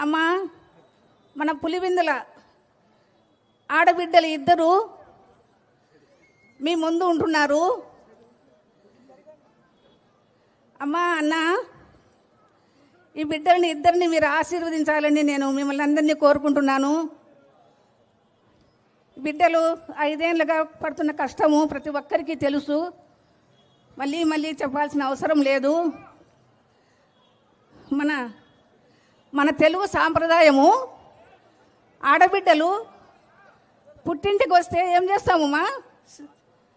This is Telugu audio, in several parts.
అమ్మా మన పులివిందుల ఆడబిడ్డలు ఇద్దరు మీ ముందు ఉంటున్నారు. అమ్మా అన్న ఈ బిడ్డల్ని ఇద్దరిని మీరు ఆశీర్వదించాలని నేను మిమ్మల్ని అందరినీ కోరుకుంటున్నాను. బిడ్డలు ఐదేళ్ళుగా పడుతున్న కష్టము ప్రతి ఒక్కరికి తెలుసు. మళ్ళీ మళ్ళీ చెప్పాల్సిన అవసరం లేదు. మన మన తెలుగు సాంప్రదాయము ఆడబిడ్డలు పుట్టింటికి వస్తే ఏం చేస్తాము మా?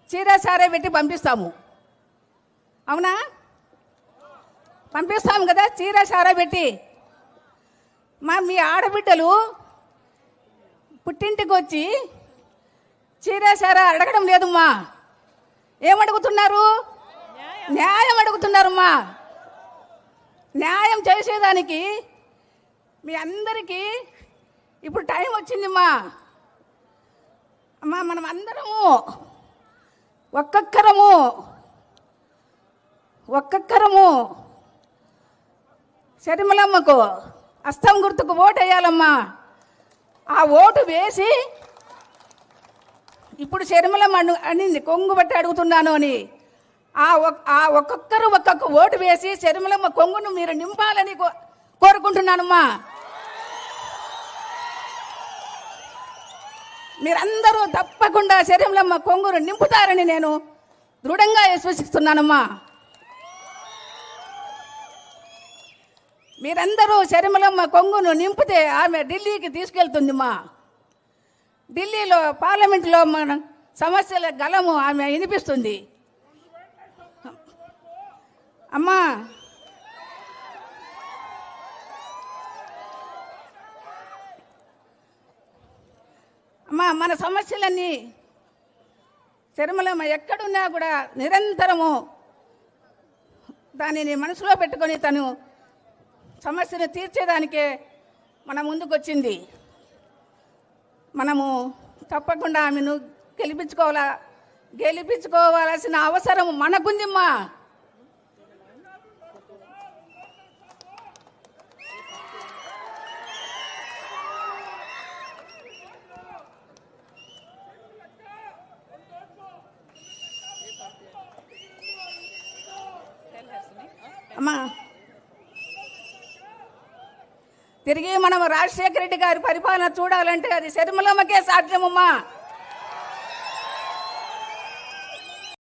చీర సారే పెట్టి పంపిస్తాము. అవునా? పంపిస్తాము కదా చీర సారా పెట్టి. మా మీ ఆడబిడ్డలు పుట్టింటికి వచ్చి చీర సారా అడగడం లేదమ్మా ఏమడుగుతున్నారు? న్యాయం అడుగుతున్నారమ్మా న్యాయం చేసేదానికి మీ అందరికీ ఇప్పుడు టైం వచ్చిందిమ్మా. అమ్మా మనం అందరము ఒక్కొక్కరము ఒక్కొక్కరము శరిమలమ్మకు అస్తం గుర్తుకు ఓటు వేయాలమ్మా. ఆ ఓటు వేసి ఇప్పుడు శరిమలమ్మ అను అనింది కొంగు బట్టి అడుగుతున్నాను అని. ఆ ఒక్- ఆ ఒక్కొక్కరు ఒక్కొక్క ఓటు వేసి శరిమలమ్మ కొంగును మీరు నింపాలని కో- కోరుకుంటున్నానమ్మా. మీరందరూ తప్పకుండా శరీరంలో కొంగురు నింపుతారని నేను దృఢంగా విశ్వసిస్తున్నానమ్మా. మీరందరూ శరీరంలో కొంగును నింపితే ఆమె ఢిల్లీకి తీసుకెళ్తుందిమ్మా. ఢిల్లీలో పార్లమెంట్లో మన సమస్యల గలము ఆమె వినిపిస్తుంది. అమ్మా అమ్మా మన సమస్యలన్నీ తిరుమలమ్మ ఎక్కడున్నా కూడా నిరంతరము దానిని మనసులో పెట్టుకొని తను సమస్యను తీర్చేదానికే మన ముందుకొచ్చింది. మనము తప్పకుండా ఆమెను గెలిపించుకోవాలా గెలిపించుకోవాల్సిన అవసరం మనకుందిమ్మా. అమ్మా. తిరిగి మనం రాజశేఖర రెడ్డి గారి పరిపాలన చూడాలంటే అది శర్మలమ్మకే సాధ్యమమ్మా.